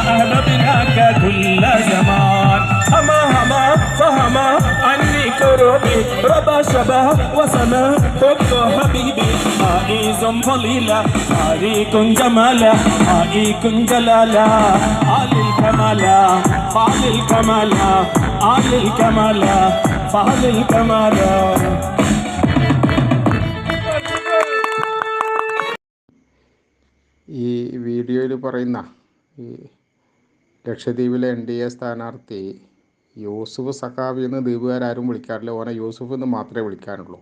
أحببناك كل زمان هما هما فهما عني كروبي ربا شبه وسما حب حبيبي عائز فضيلة عريق جمالا عائق جلالا آل الكمالا فعل الكمالا آل الكمالا فعل الكمالا ഈ വീഡിയോയിൽ പറയുന്ന ഈ ലക്ഷദ്വീപിലെ എൻ ഡി എ സ്ഥാനാർത്ഥി യൂസുഫ് സഖാഫി എന്ന് ദ്വീപുകാരും വിളിക്കാറില്ല. ഓനെ യൂസുഫ് എന്ന് മാത്രമേ വിളിക്കാറുള്ളൂ.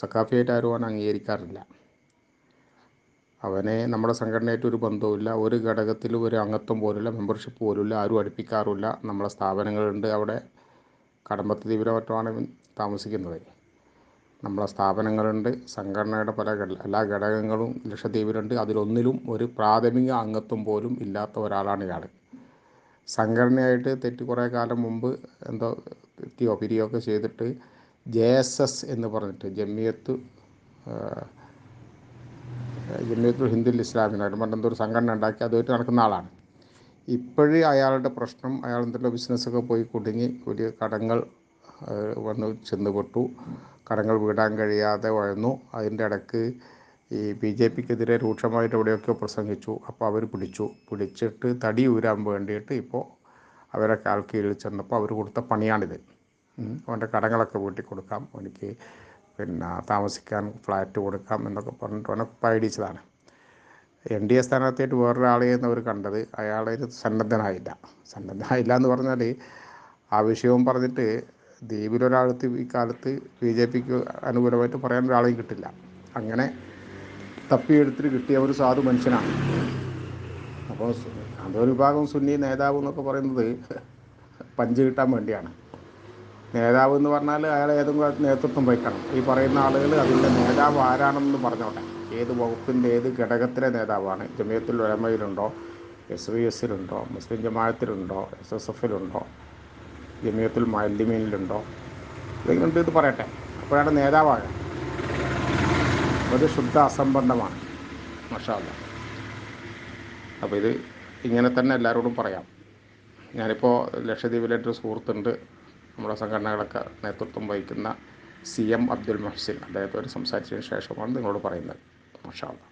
സഖാഫിയായിട്ട് ആരും ഓനെ അംഗീകരിക്കാറില്ല. അവനെ നമ്മുടെ സംഘടനയായിട്ട് ഒരു ബന്ധവുമില്ല. ഒരു ഘടകത്തിലും ഒരു അംഗത്വം പോലുമില്ല. മെമ്പർഷിപ്പ് പോലുമില്ല. ആരും അടുപ്പിക്കാറുമില്ല. നമ്മളെ സ്ഥാപനങ്ങളുണ്ട് അവിടെ. കടമ്പത്ത് ദ്വീപിലെ മറ്റുമാണ് താമസിക്കുന്നത്. നമ്മളെ സ്ഥാപനങ്ങളുണ്ട് സംഘടനയുടെ പല എല്ലാ ഘടകങ്ങളും ലക്ഷദ്വീപിലുണ്ട്. അതിലൊന്നിലും ഒരു പ്രാഥമിക അംഗത്വം പോലും ഇല്ലാത്ത ഒരാളാണ് ഇയാൾ സംഘടനയായിട്ട് തെറ്റ് കുറേ കാലം മുമ്പ് എന്തോ തെറ്റിയോ പിരിയോ ഒക്കെ ചെയ്തിട്ട് ജെ എസ് എസ് എന്ന് പറഞ്ഞിട്ട് ജമിയത്ത് ജമിയത്തുൽ ഹിന്ദുൽ ഇസ്ലാമിനായിട്ട് പറഞ്ഞ ഒരു സംഘടന ഉണ്ടാക്കി അതുമായിട്ട് നടക്കുന്ന ആളാണ്. ഇപ്പോഴും അയാളുടെ പ്രശ്നം അയാൾ എന്തെല്ലാം ബിസിനസ്സൊക്കെ പോയി കുടുങ്ങി വലിയ കടങ്ങൾ വന്ന് ചെന്നുപെട്ടു. കടങ്ങൾ വീടാൻ കഴിയാതെ വഴന്നു. അതിന്റെ ഇടയ്ക്ക് ഈ ബി ജെ പിക്കെതിരെ രൂക്ഷമായിട്ട് എവിടെയൊക്കെ പ്രസംഗിച്ചു. അപ്പോൾ അവർ പിടിച്ചു. പിടിച്ചിട്ട് തടി ഊരാൻ വേണ്ടിയിട്ട് ഇപ്പോൾ അവരെ കാൽക്കീഴിൽ ചെന്നപ്പോൾ അവർ കൊടുത്ത പണിയാണിത്. അവന്റെ കടങ്ങളൊക്കെ വീട്ടിൽ കൊടുക്കാം. എനിക്ക് പിന്നെ താമസിക്കാൻ ഫ്ലാറ്റ് കൊടുക്കാം എന്നൊക്കെ പറഞ്ഞിട്ട് അവനെ പൈഡിച്ചതാണ് എൻ ഡി എ സ്ഥാനാർത്ഥിയായിട്ട് വേറൊരാളെയെന്ന് അവർ കണ്ടത് അയാളെ സന്നദ്ധനായില്ല. സന്നദ്ധനായില്ല എന്ന് പറഞ്ഞാൽ ആ വിഷയവും പറഞ്ഞിട്ട് ദ്വീപിലൊരാളത്ത് ഈ കാലത്ത് ബി ജെ പിക്ക് അനുകൂലമായിട്ട് പറയാൻ ഒരാളെയും കിട്ടില്ല. അങ്ങനെ തപ്പിയെടുത്തിട്ട് കിട്ടിയ ഒരു സാധു മനുഷ്യനാണ്. അപ്പോൾ അതൊരു വിഭാഗം സുന്നി നേതാവ് എന്നൊക്കെ പറയുന്നത് പഞ്ച് കിട്ടാൻ വേണ്ടിയാണ്. നേതാവ് എന്ന് പറഞ്ഞാൽ അയാൾ ഏതെങ്കിലും നേതൃത്വം വഹിക്കണം. ഈ പറയുന്ന ആളുകൾ അതിന്റെ നേതാവ് ആരാണെന്ന് പറഞ്ഞോട്ടെ. ഏത് വകുപ്പിന്റെ ഏത് ഘടകത്തിലെ നേതാവാണ്? ജമിയത്തുൽ ഒരമയിലുണ്ടോ എസ് വി എസിലുണ്ടോ? മുസ്ലിം ജമാഅത്തിലുണ്ടോ? എസ് എസ് എഫിലുണ്ടോ? ജമിയത്തുൽ മാലിമീനിലുണ്ടോ ഇതെങ്കിലും ഇത് പറയട്ടെ. അപ്പോഴാണ് നേതാവാകുക ഒരു ശുദ്ധ അസംബന്ധമാണ്. മഷാല്ല അപ്പോൾ ഇത് ഇങ്ങനെ തന്നെ എല്ലാവരോടും പറയാം. ഞാനിപ്പോൾ ലക്ഷദ്വീപിലെ ഒരു സുഹൃത്തുണ്ട്. നമ്മുടെ സംഘടനകളൊക്കെ നേതൃത്വം വഹിക്കുന്ന സി എം അബ്ദുൽ മഹ്സിൻ. അദ്ദേഹത്തോട് സംസാരിച്ചതിന് ശേഷമാണ് നിങ്ങളോട് പറയുന്നത്. മഷാല്ല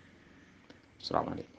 അസ്സാം വലൈക്കും